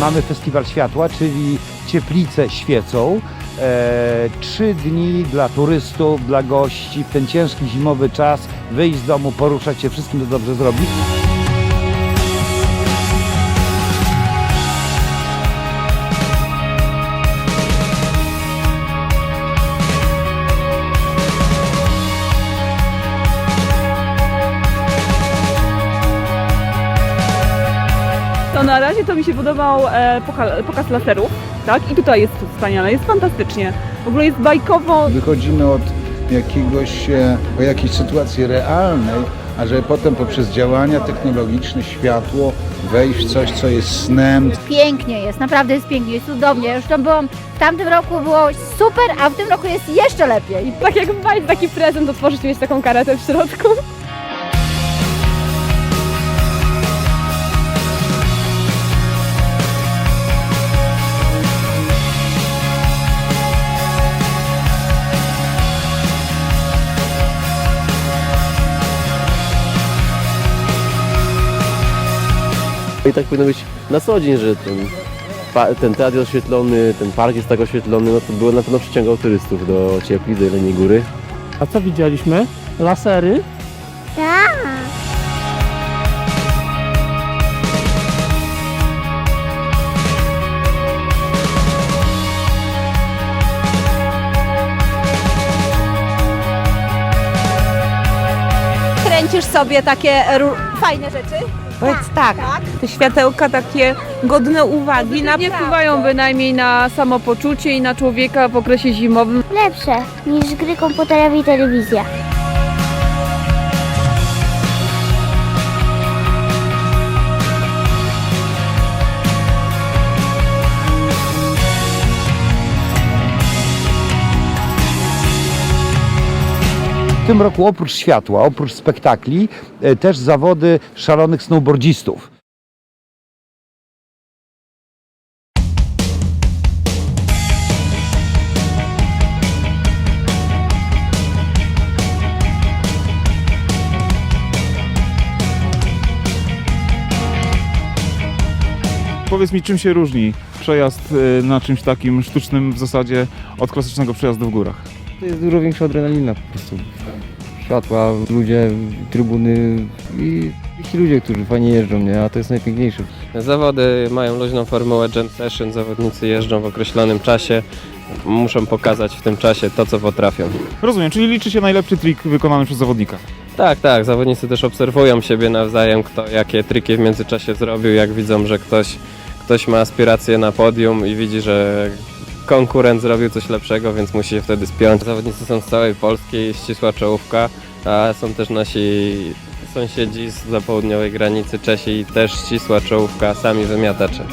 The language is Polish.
Mamy Festiwal Światła, czyli cieplice świecą. E, trzy dni dla turystów, dla gości, w ten ciężki zimowy czas wyjść z domu, poruszać się, wszystkim to dobrze zrobić. Na razie to mi się podobał e, poka- pokaz laserów, tak? I tutaj jest wspaniale, jest fantastycznie. W ogóle jest bajkowo, Wychodzimy od jakiegoś, e, o jakiejś sytuacji realnej, a żeby potem poprzez działania technologiczne, światło wejść w coś, co jest snem, Pięknie jest, naprawdę jest pięknie, jest cudownie. Już tam byłam, w tamtym roku było super, a w tym roku jest jeszcze lepiej. tak jak w bajce, taki prezent otworzyć, mieć taką karetę w środku. I tak powinno być na co dzień, że ten, ten teatr jest oświetlony, ten park jest tak oświetlony, no to było na pewno przyciągał turystów do Ciepli, do Jeleniej Góry. A co widzieliśmy? Lasery. Tak. kręcisz sobie takie fajne rzeczy? Powiedz tak, te światełka takie godne uwagi, Nie wpływają bynajmniej na samopoczucie i na człowieka w okresie zimowym. Lepsze niż gry komputerowe i telewizja. Tym roku oprócz światła, oprócz spektakli, e, też zawody szalonych snowboardzistów. Powiedz mi, czym się różni przejazd y, na czymś takim sztucznym w zasadzie od klasycznego przejazdu w górach? To jest dużo większa adrenalina po prostu. Światła, ludzie, trybuny i ci ludzie, którzy fajnie jeżdżą, nie? A to jest najpiękniejsze. Zawody mają luźną formułę jam session, zawodnicy jeżdżą w określonym czasie, muszą pokazać w tym czasie to, co potrafią. Rozumiem, czyli liczy się najlepszy trik wykonany przez zawodnika. Tak, tak, zawodnicy też obserwują siebie nawzajem, kto jakie triki w międzyczasie zrobił, jak widzą, że ktoś, ktoś ma aspiracje na podium i widzi, że konkurent zrobił coś lepszego, więc musi się wtedy spiąć. Zawodnicy są z całej Polski, ścisła czołówka, a są też nasi sąsiedzi z południowej granicy, Czesi, też ścisła czołówka, sami wymiatacze.